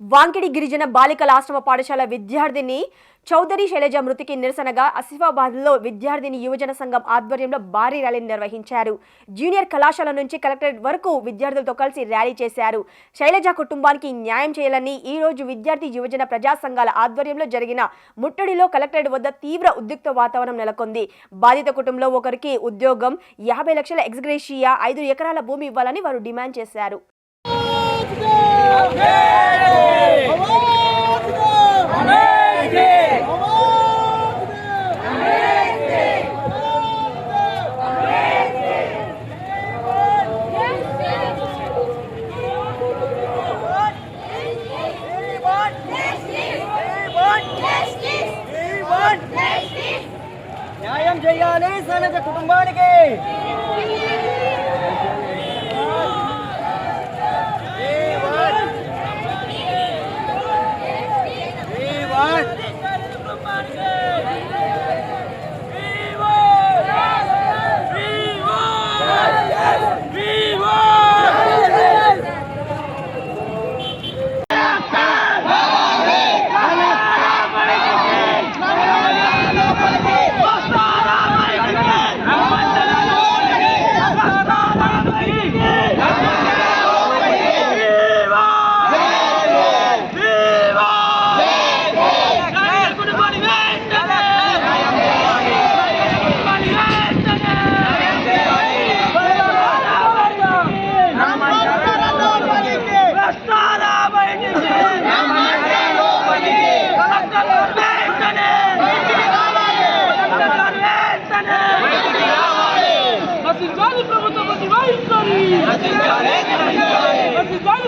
వాంకిడి గిరిజన బాలికల ఆశ్రమ పాఠశాల విద్యార్థిని చౌదరి శైలజ మృతికి నిరసనగా ఆసిఫాబాద్లో విద్యార్థిని యువజన సంఘం ఆధ్వర్యంలో భారీ ర్యాలీ నిర్వహించారు. జూనియర్ కళాశాల నుంచి కలెక్టరేట్ వరకు విద్యార్థులతో కలిసి ర్యాలీ చేశారు. శైలజ కుటుంబానికి న్యాయం చేయాలని ఈ రోజు విద్యార్థి యువజన ప్రజా సంఘాల ఆధ్వర్యంలో జరిగిన ముట్టడిలో కలెక్టరేట్ వద్ద తీవ్ర ఉద్రిక్త వాతావరణం నెలకొంది. బాధిత కుటుంబంలో ఒకరికి ఉద్యోగం యాభై లక్షల ఎక్స్గ్రేషియా ఐదు ఎకరాల భూమి ఇవ్వాలని వారు డిమాండ్ చేశారు. న్యాయం చేయాలి శైలజ కుటుంబానికి 来。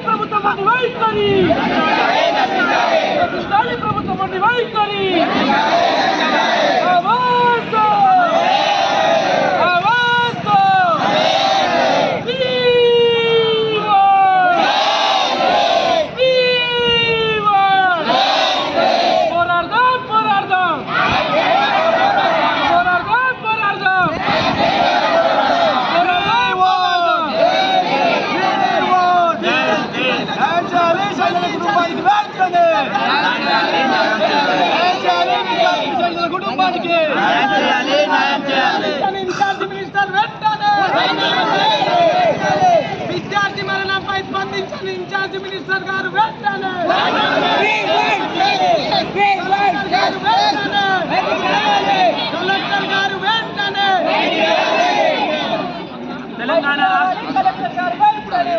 ప్రభుత్వం విద్యార్థి మరణంపై స్పందించిన ఇన్ఛార్జ్ మినిస్టర్ గారు వెంటనే! కలెక్టర్ గారు వెంటనే! తెలంగాణ కలెక్టర్ గారు వెంటనే!